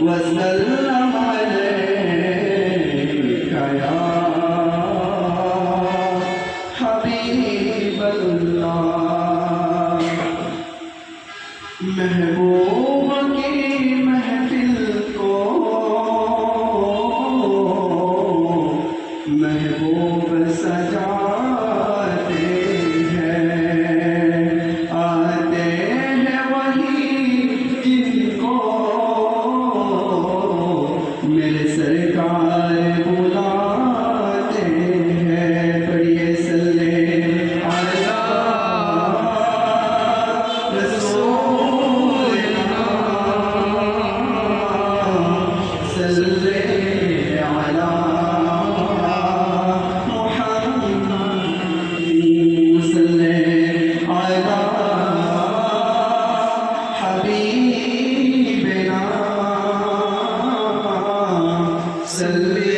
وسلم عليك يا حبيب الله محبوب کی محفل کو محبوب سجاتے میرے سرکار بلاتے ہیں پڑھیے صلی اللہ رسول صلی صلی علی